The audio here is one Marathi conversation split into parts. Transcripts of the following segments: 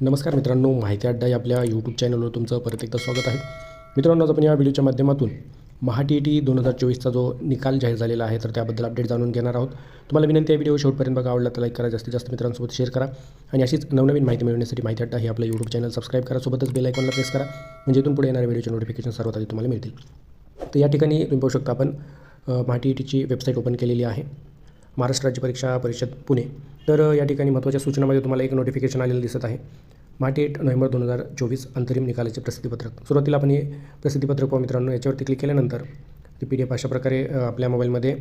नमस्कार मित्रांनो माहिती अड्डा या आपल्या यूट्यूब चॅनलवर तुमचं परत एकदा स्वागत आहे. मित्रांनो आज आपण या व्हिडिओच्या माध्यमातून महाटी टी ई टी दोन हजार चोवीसचा जो निकाल जाहीर झालेला आहे तर त्याबद्दल अपडेट जाणून घेणार आहोत. तुम्हाला विनंती आहे व्हिडिओ शेवटपर्यंत बघा आवडला तर लाईक करा जास्तीत जास्त मित्रांसोबत शेअर करा. आणि अशीच नवनवीन माहिती मिळवण्यासाठी माहिती अड्डा हे आपलं यूट्यूब चॅनल सबस्क्राईब करा सोबतच बेल आयकॉनला प्रेस करा म्हणजे इथून पुढे येणाऱ्या व्हिडिओचे नोटिफिकेशन सर्वात आधी तुम्हाला मिळतील. तर या ठिकाणी तुम्ही पाहू शकता आपण महाटी महा ई टीची वेबसाईट ओपन केलेली आहे. महाराष्ट्र राज्य परीक्षा परिषद पुणे. तर या ठिकाणी महत्त्वाच्या सूचनामध्ये तुम्हाला एक नोटिफिकेशन आलेलं दिसत आहे. माटी एट नोव्हेंबर दोन हजार चोवीस अंतरिम निकालाचे प्रसिद्धीपत्रक. सुरुवातीला आपण हे प्रसिद्धीपत्रक पाहू मित्रांनो याच्यावरती क्लिक केल्यानंतर ती पी डी एफ अशा प्रकारे आपल्या मोबाईलमध्ये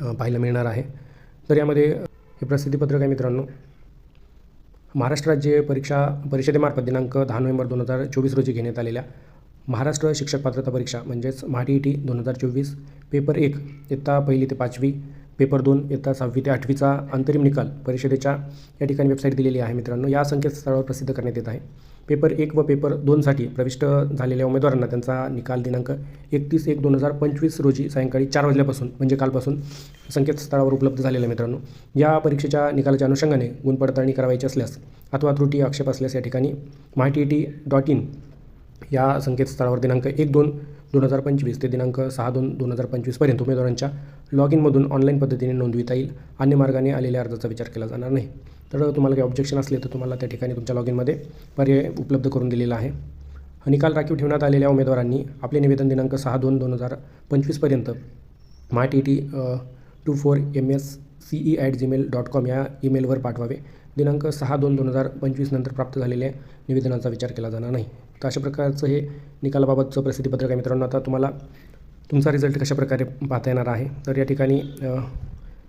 पाहायला मिळणार आहे. तर यामध्ये हे प्रसिद्धीपत्रक आहे मित्रांनो. महाराष्ट्र राज्य परीक्षा परिषदेमार्फत दिनांक दहा नोव्हेंबर दोन हजार चोवीस रोजी घेण्यात आलेल्या महाराष्ट्र शिक्षक पात्रता परीक्षा म्हणजेच महाटी टी दोन हजार चोवीस पेपर एक इयत्ता पहिली ते पाचवी पेपर दोन इयत्ता सहावी ते आठवीचा अंतरिम निकाल परिषदेच्या या ठिकाणी वेबसाईट दिलेली आहे मित्रांनो. या संकेतस्थळावर प्रसिद्ध करण्यात येत आहे. पेपर एक व पेपर दोनसाठी प्रविष्ट झालेल्या उमेदवारांना त्यांचा निकाल दिनांक एकतीस एक दोन हजार पंचवीस रोजी सायंकाळी चार वाजल्यापासून म्हणजे कालपासून संकेतस्थळावर उपलब्ध झालेला मित्रांनो. या परीक्षेच्या निकालाच्या अनुषंगाने गुणपडताळणी करावायची असल्यास अथवा त्रुटी आक्षेप असल्यास या ठिकाणी माहिती टी डॉट इन या संकेतस्थळावर दिनांक एक दोन दोन हजार पंचवीस ते दिनांक सहा दोन दोन हजार पंचवीसपर्यंत उमेदवारांच्या लॉग इनमधून ऑनलाईन पद्धतीने नोंदविता येईल. अन्य मार्गाने आलेल्या अर्जाचा विचार केला जाणार नाही. तर तुम्हाला काही ऑब्जेक्शन असले तर तुम्हाला त्या ठिकाणी तुमच्या लॉग इनमध्ये पर्याय उपलब्ध करून दिलेला आहे. निकाल राखीव ठेवण्यात आलेल्या उमेदवारांनी आपले निवेदन दिनांक सहा दोन दोन हजार पंचवीसपर्यंत my T T two four M S C E at Gmail dot com या ईमेलवर पाठवावे. दिनांक सहा दोन दोन हजार पंचवीस नंतर प्राप्त झालेल्या निवेदनाचा विचार केला जाणार नाही. तर अशा प्रकारचं हे निकालाबाबतचं प्रसिद्धीपत्रक आहे मित्रांनो. आता तुम्हाला तुमचा रिझल्ट कशाप्रकारे पाहता येणार आहे? तर या ठिकाणी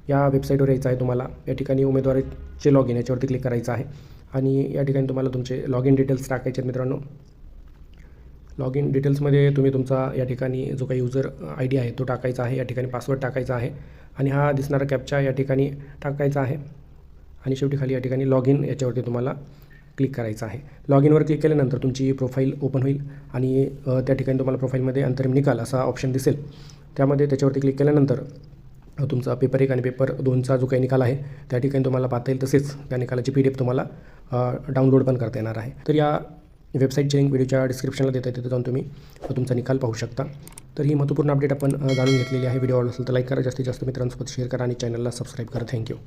या वेबसाईटवर यायचं आहे तुम्हाला. या ठिकाणी उमेदवाराचे लॉग इन याच्यावरती क्लिक करायचं आहे. आणि या ठिकाणी तुम्हाला तुमचे लॉग इन डिटेल्स टाकायचे आहेत मित्रांनो. लॉग इन डिटेल्समध्ये तुम्ही तुमचा या ठिकाणी जो काही युजर आय डी आहे तो टाकायचा आहे. या ठिकाणी पासवर्ड टाकायचा आहे. आणि हा दिसणारा कॅपचा या ठिकाणी टाकायचा आहे. आणि शेवटी खाली या ठिकाणी लॉग इन याच्यावरती तुम्हाला क्लिक करायचं आहे. लॉग इनवर क्लिक केल्यानंतर तुमची प्रोफाईल ओपन होईल आणि त्या ठिकाणी तुम्हाला प्रोफाईलमध्ये अंतरिम निकाल असा ऑप्शन दिसेल. त्यामध्ये त्याच्यावरती क्लिक केल्यानंतर तुमचा पेपर एक आणि पेपर दोनचा जो काही निकाल आहे त्या ठिकाणी तुम्हाला पाहता येईल तसेच त्या निकालाची पी डी एफ तुम्हाला डाउनलोड पण करता येणार आहे. तर या वेबसाईटची लिंक व्हिडिओच्या डिस्क्रिप्शनला देता तिथे जाऊन तुम्ही तुमचा निकाल पाहू शकता. तर ही महत्त्वपूर्ण अपडेट आपण जाणून घेतलेली आहे. व्हिडिओ आवडला असेल तर लाईक करा. जास्तीत जास्त मित्रांसोबत शेअर करा आणि चॅनलला सबस्क्राईब करा. थँक्यू